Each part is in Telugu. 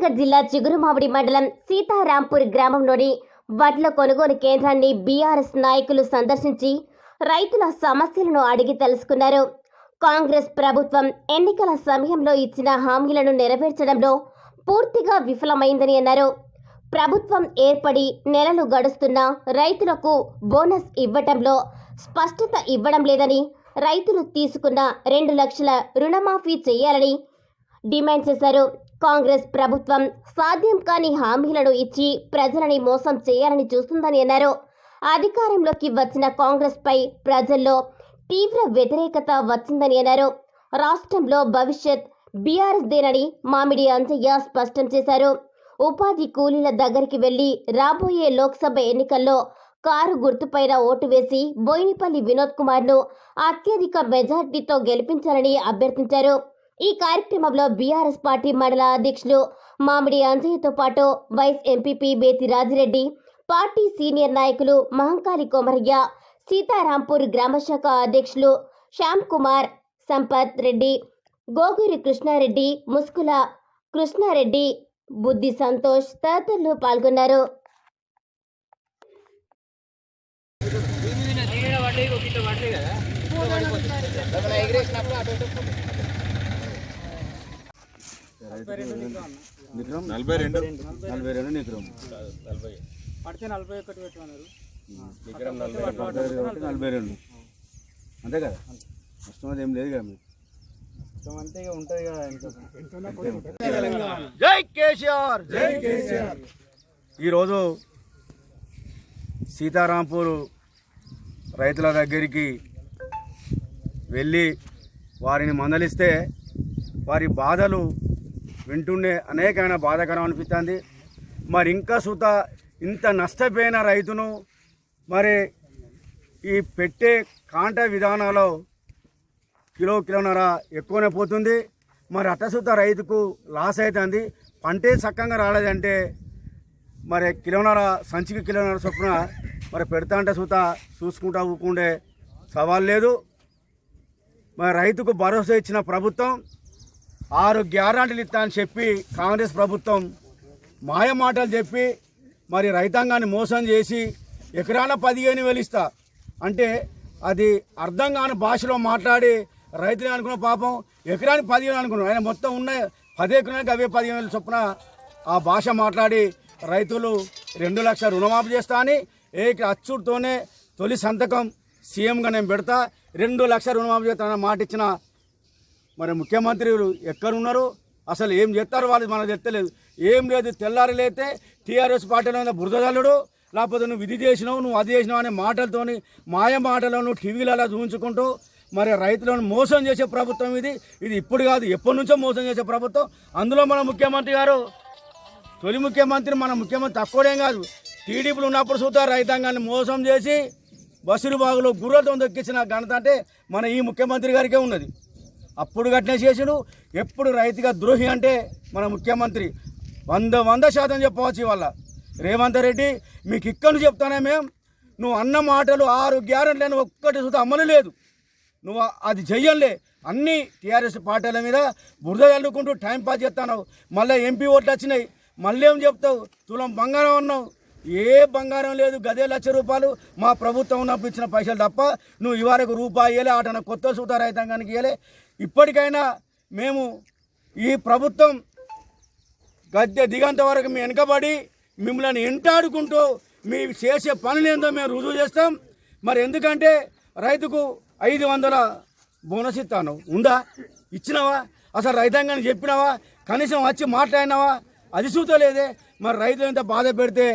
కరీంనగర్ జిల్లా చిగురుమామిడి మండలం సీతారాంపూర్ గ్రామంలోని వడ్ల కొనుగోలు కేంద్రాన్ని బీఆర్ఎస్ నాయకులు సందర్శించి రైతుల సమస్యలను అడిగి తెలుసుకున్నారు. కాంగ్రెస్ ప్రభుత్వం ఎన్నికల సమయంలో ఇచ్చిన హామీలను నెరవేర్చడంలో పూర్తిగా విఫలమైందని అన్నారు. ప్రభుత్వం ఏర్పడి నెలలు గడుస్తున్నా రైతులకు బోనస్ ఇవ్వటంలో స్పష్టత ఇవ్వడం లేదని రైతులు తీసుకున్న రెండు లక్షల రుణమాఫీ చేయాలని డిమాండ్ చేశారు. కాంగ్రెస్ ప్రభుత్వం సాధ్యం కాని హామీలను ఇచ్చి ప్రజలని మోసం చేయాలని చూస్తుందని అన్నారు. అధికారంలోకి వచ్చిన కాంగ్రెస్ పై ప్రజల్లో తీవ్ర వ్యతిరేకత వచ్చిందని అన్నారు. రాష్ట్రంలో భవిష్యత్ బీఆర్ఎస్ దేనని మామిడి అంజయ్య స్పష్టం చేశారు. ఉపాధి కూలీల దగ్గరికి వెళ్ళి రాబోయే లోక్సభ ఎన్నికల్లో కారు గుర్తుపైన ఓటు వేసి బోయినపల్లి వినోద్ కుమార్ను అత్యధిక మెజార్టీతో గెలిపించాలని అభ్యర్థించారు. ఈ కార్యక్రమంలో బీఆర్ఎస్ పార్టీ మండల అధ్యక్షులు మామిడి అంజయ్యతో పాటు vice MPP Bethi Rajireddy party senior నాయకులు మహంకాళి కొమరయ్య సీతారాంపూర్ గ్రామశాఖ అధ్యక్షులు శ్యామ్ కుమార్ సంపత్ రెడ్డి గోగూరి కృష్ణారెడ్డి ముస్కుల కృష్ణారెడ్డి బుద్ధి సంతోష్ తదితరులు పాల్గొన్నారు. నలభై రెండు నలభై రెండు నిక్రమ్ పడితే నలభై ఒకటి పెట్టమన్నారు నలభై రెండు కాబట్టి అంతే కదా నష్టం అది ఏం లేదు కదా మీకు మొత్తం అంతే ఇక ఉంటుంది కదా జై కేసీఆర్ జై కేసీఆర్ ఈరోజు సీతారాంపూర్ రైతుల దగ్గరికి వెళ్ళి వారిని మందలిస్తే వారి బాధలు వింటుండే అనేకమైన బాధాకరం అనిపిస్తుంది మరి ఇంకా సుత ఇంత నష్టపోయిన రైతును మరి ఈ పెట్టే కాంట విధానాలు కిలో కిలోన్నర ఎక్కువనే పోతుంది. మరి అటసుత రైతుకు లాస్ అవుతుంది పంటే చక్కగా రాలేదంటే మరి కిలోన్నర సంచికి కిలోన్నర చొప్పున మరి పెడతా అంటే సుత చూసుకుంటా ఊకుండే సవాల్ లేదు. మరి రైతుకు భరోసా ఇచ్చిన ప్రభుత్వం ఆరు గ్యారంటీలు ఇస్తా అని చెప్పి కాంగ్రెస్ ప్రభుత్వం మాయ మాటలు చెప్పి మరి రైతాంగాన్ని మోసం చేసి ఎకరాల పదిహేను వేలు ఇస్తా. అంటే అది అర్థం కాని భాషలో మాట్లాడి రైతుని అనుకున్న పాపం ఎకరానికి పదిహేను అనుకున్నాం ఆయన మొత్తం ఉన్న పది ఎకరానికి అవే పదిహేను వేలు చొప్పున ఆ భాష మాట్లాడి రైతులు రెండు లక్షల రుణమాఫీ చేస్తా అని ఏక అచ్చుడితోనే తొలి సంతకం సీఎంగా నేను పెడతా. రెండు లక్షల రుణమాఫీ చేస్తానని మాట ఇచ్చిన మరి ముఖ్యమంత్రులు ఎక్కడున్నారు అసలు ఏం చేస్తారు వాళ్ళు మనకు తెత్తలేదు ఏం లేదు తెల్లారి లేతే టీఆర్ఎస్ పార్టీలో ఉన్న బురదలుడు లేకపోతే నువ్వు ఇది చేసినావు నువ్వు అది చేసినావు అనే మాటలతోని మాయ మాటలను టీవీలలో చూపించుకుంటూ మరి రైతులను మోసం చేసే ప్రభుత్వం ఇది. ఇది ఇప్పుడు కాదు ఎప్పటి నుంచో మోసం చేసే ప్రభుత్వం. అందులో మన ముఖ్యమంత్రి గారు తొలి ముఖ్యమంత్రి మన ముఖ్యమంత్రి తక్కువడేం కాదు. టీడీపీలు ఉన్నప్పుడు చూద్దాం రైతాంగాన్ని మోసం చేసి బస్సులు బాగులో గుర్రతో దొక్కించిన ఘనత అంటే మన ఈ ముఖ్యమంత్రి గారికే ఉన్నది. అప్పుడు గట్టిన చేసాడు. ఎప్పుడు రైతుగా ద్రోహి అంటే మన ముఖ్యమంత్రి. వంద వంద శాతం చెప్పవచ్చు ఇవాళ. రేవంత్ రెడ్డి మీకు ఇక్కడ చెప్తానే మేము నువ్వు అన్న మాటలు ఆరు గ్యారెంట్లను ఒక్కటి చూస్తే అమలు లేదు. నువ్వు అది చెయ్యంలే అన్ని టీఆర్ఎస్ పార్టీల మీద బురద చల్లుకుంటూ టైం పాస్ చేస్తాను మళ్ళీ ఎంపీ ఓట్లు వచ్చినాయి. మళ్ళీ ఏం చెప్తావు? తులం బంగారం అన్నావు. ఏ బంగారం లేదు గదే లక్ష రూపాయలు మా ప్రభుత్వం ఉన్నప్పుడు ఇచ్చిన పైసలు తప్ప నువ్వు ఇవరకు రూపాయి ఇవ్వలే ఆటన కొత్త సూత రైతాంగానికి ఇవ్వలే ఇప్పటికైనా మేము ఈ ప్రభుత్వం గద్దె దిగంత వరకు మేము వెనకబడి మిమ్మల్ని ఎంటాడుకుంటూ మీ చేసే పనులేందో మేము రుజువు చేస్తాం. మరి ఎందుకంటే రైతుకు ఐదు వందల బోనస్ ఇస్తాను. ఉందా? ఇచ్చినావా? అసలు రైతాంగానికి చెప్పినావా? కనీసం వచ్చి మాట్లాడినావా? అది చూతలేదే మరి రైతు ఎంత బాధ పెడితే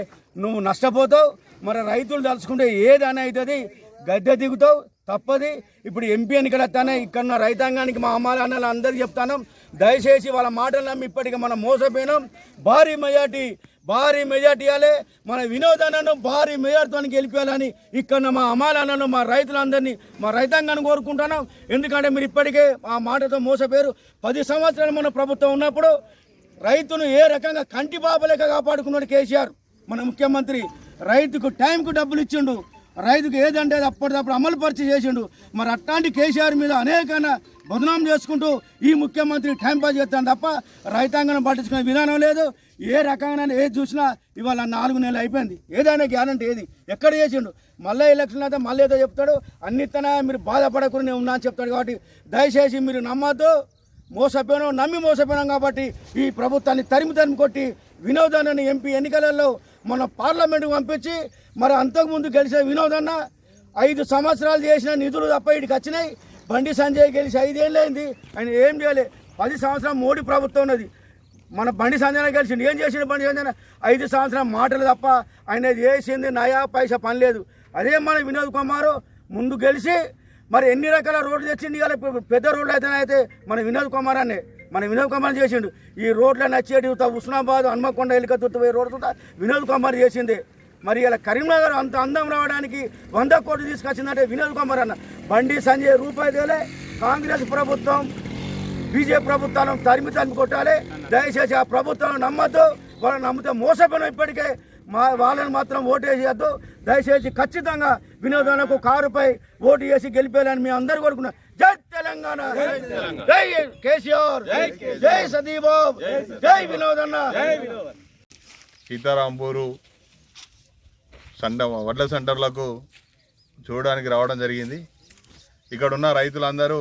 నువ్వు నష్టపోతావు మరి రైతులు తలుచుకుంటే ఏదని అవుతుంది గద్దె దిగుతావు తప్పది. ఇప్పుడు ఎంపీ ఎన్నికలు వస్తానే ఇక్కడ ఉన్న రైతాంగానికి మా అమ్మాయి అన్నలు అందరికీ చెప్తాను. దయచేసి వాళ్ళ మాటలు నమ్మి ఇప్పటికి మనం మోసపోయినాం. భారీ మెజార్టీ భారీ మెజార్టీ ఇవ్వాలి. మన వినోదాన్ని భారీ మెజార్టీతో గెలిపేయాలని ఇక్కడ మా అమ్మాలన్నను మా రైతులందరినీ మా రైతాంగాన్ని కోరుకుంటున్నాం. ఎందుకంటే మీరు ఇప్పటికే ఆ మాటతో మోసపోయారు. పది సంవత్సరాలు మన ప్రభుత్వం ఉన్నప్పుడు రైతును ఏ రకంగా కంటి బాబలేక కాపాడుకున్నాడు కేసీఆర్? మన ముఖ్యమంత్రి రైతుకు టైంకు డబ్బులు ఇచ్చిండు. రైతుకు ఏదంటే అది అప్పటిదప్పుడు అమలు పరిచి చేసిండు. మరి అట్లాంటి కేసీఆర్ మీద అనేకైనా బదనాం చేసుకుంటూ ఈ ముఖ్యమంత్రి టైం పాస్ చేస్తాను తప్ప రైతాంగం పట్టించుకునే విధానం లేదు. ఏ రకంగా ఏది చూసినా ఇవాళ నాలుగు నెలలు అయిపోయింది. ఏదైనా గ్యారంటీ ఏది? ఎక్కడ చేసిండు? మళ్ళీ ఎలక్షన్ అయితే మళ్ళీ ఏదో చెప్తాడు. అన్నితన మీరు బాధపడకుండా ఉన్నా అని చెప్తాడు కాబట్టి దయచేసి మీరు నమ్మద్దు. మోసపోయినాం నమ్మి మోసపోయినాం కాబట్టి ఈ ప్రభుత్వాన్ని తరిమి తరిమి కొట్టి వినోదాన్ని ఎంపీ ఎన్నికలలో మన పార్లమెంట్కి పంపించి మరి అంతకుముందు గెలిచిన వినోదన్న ఐదు సంవత్సరాలు చేసిన నిధులు తప్ప ఇటుకు వచ్చినాయి. బండి సంజయ్ గెలిచి ఐదేళ్ళు అయింది. ఆయన ఏం చేయాలి. పది సంవత్సరాలు మోడీ ప్రభుత్వం ఉన్నది. మన బండి సంజయ్ గెలిచిండు. ఏం చేసిండు బండి సంజయ్ ఐదు సంవత్సరం మాటలు తప్ప ఆయన చేసింది నయా పైసా పని లేదు. అదే మన వినోద్ కుమార్ ముందు గెలిచి మరి ఎన్ని రకాల రోడ్లు తెచ్చింది ఇవాళ పెద్ద రోడ్లు అయితే అయితే మన వినోద్ కుమార్ అనే మన వినోద్ కుమార్ చేసిండు. ఈ రోడ్లు నచ్చేటి ఉస్నాబాద్ హన్మకొండ ఎలికతుర్తి పోయే రోడ్డు కూడా వినోద్ కుమార్ చేసింది మరి ఇలా కరీంనగర్ అంత అందం రావడానికి వంద కోట్లు తీసుకొచ్చిందంటే వినోద్ కుమార్ అన్న. బండి సంజయ్ రూపాయి తేలే కాంగ్రెస్ ప్రభుత్వం బీజేపీ ప్రభుత్వాలను తరిమి తరిమి కొట్టాలి. దయచేసి ఆ ప్రభుత్వం నమ్మద్దు. వాళ్ళని నమ్మితే మోసపోయిన ఇప్పటికే మా వాళ్ళని మాత్రం ఓటు వేసేయద్దు దయచేసి ఖచ్చితంగా వినోదానికి కారుపై ఓటు వేసి గెలిపేయాలని మేము అందరూ కోరుకున్నాం జై తెలంగాణ. జై కేసీఆర్. జై సదీబాబు జై వినోదన్న సీతారాంపూరు సండ వడ్ల సెంటర్లకు చూడడానికి రావడం జరిగింది. ఇక్కడ ఉన్న రైతులందరూ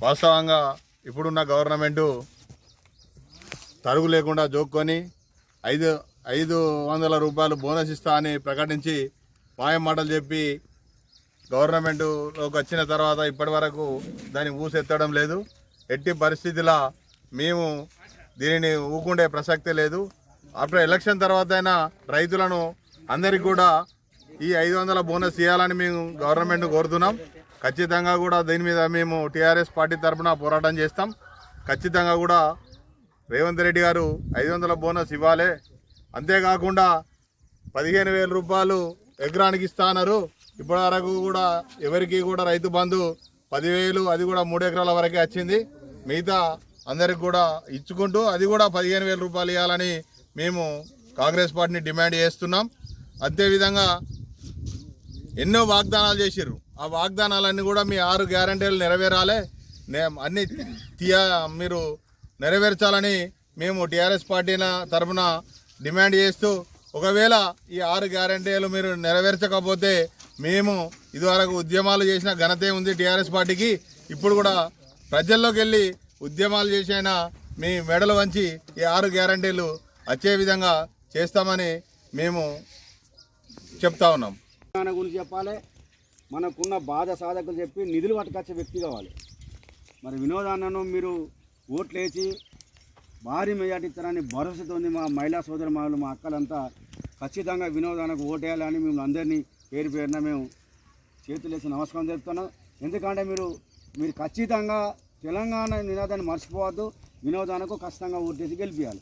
వాస్తవంగా ఇప్పుడున్న గవర్నమెంటు తరుగు లేకుండా జోక్కొని ఐదు ఐదు వందల రూపాయలు బోనస్ ఇస్తా అని ప్రకటించి మాయం మాటలు చెప్పి గవర్నమెంటులోకి వచ్చిన తర్వాత ఇప్పటి వరకు దాన్ని ఊసెత్తడం లేదు. ఎట్టి పరిస్థితిలా మేము దీనిని ఊకుండే ప్రసక్తే లేదు. ఆఫ్టర్ ఎలక్షన్ తర్వాత అయినా రైతులను అందరికీ కూడా ఈ ఐదు వందల బోనస్ ఇవ్వాలని మేము గవర్నమెంట్ కోరుతున్నాం. ఖచ్చితంగా కూడా దీని మీద మేము టీఆర్ఎస్ పార్టీ తరఫున పోరాటం చేస్తాం. ఖచ్చితంగా కూడా రేవంత్ రెడ్డి గారు ఐదు వందల బోనస్ ఇవ్వాలి. అంతేకాకుండా పదిహేను వేల రూపాయలు ఎకరానికి ఇస్తాన్నారు ఇప్పటి వరకు కూడా ఎవరికి కూడా రైతు బంధు పదివేలు అది కూడా మూడు ఎకరాల వరకే వచ్చింది. మిగతా అందరికి కూడా ఇచ్చుకుంటూ అది కూడా పదిహేను వేల రూపాయలు ఇవ్వాలని మేము కాంగ్రెస్ పార్టీని డిమాండ్ చేస్తున్నాం. అదేవిధంగా ఎన్నో వాగ్దానాలు చేసిర్రు. ఆ వాగ్దానాలన్నీ కూడా మీ ఆరు గ్యారంటీలు నెరవేరాలే. నే అన్ని తీయ మీరు నెరవేర్చాలని మేము టీఆర్ఎస్ పార్టీల తరఫున డిమాండ్ చేస్తూ ఒకవేళ ఈ ఆరు గ్యారంటీలు మీరు నెరవేర్చకపోతే మేము ఇదివరకు ఉద్యమాలు చేసిన ఘనతే ఉంది టీఆర్ఎస్ పార్టీకి. ఇప్పుడు కూడా ప్రజల్లోకి వెళ్ళి ఉద్యమాలు చేసైనా మీ మెడలు వంచి ఈ ఆరు గ్యారంటీలు వచ్చే విధంగా చేస్తామని మేము చెప్తా ఉన్నాం. తెలంగాణ గురించి చెప్పాలి. మనకున్న బాధ సాధకులు చెప్పి నిధులు పట్టుకొచ్చే వ్యక్తి కావాలి. మరి వినోదాన్నను మీరు ఓట్లేసి భారీ మెజార్టీ ఇస్తారని భరోసాతో ఉంది మా మహిళా సోదరు మా అక్కలంతా ఖచ్చితంగా వినోదానికి ఓటేయాలని మేము అందరినీ పేరు పేరున మేము చేతులేసి నమస్కారం చెప్తున్నాం ఎందుకంటే మీరు మీరు ఖచ్చితంగా తెలంగాణ నినాదాన్ని మర్చిపోవద్దు. వినోదానికి ఖచ్చితంగా ఓటేసి గెలిపించాలి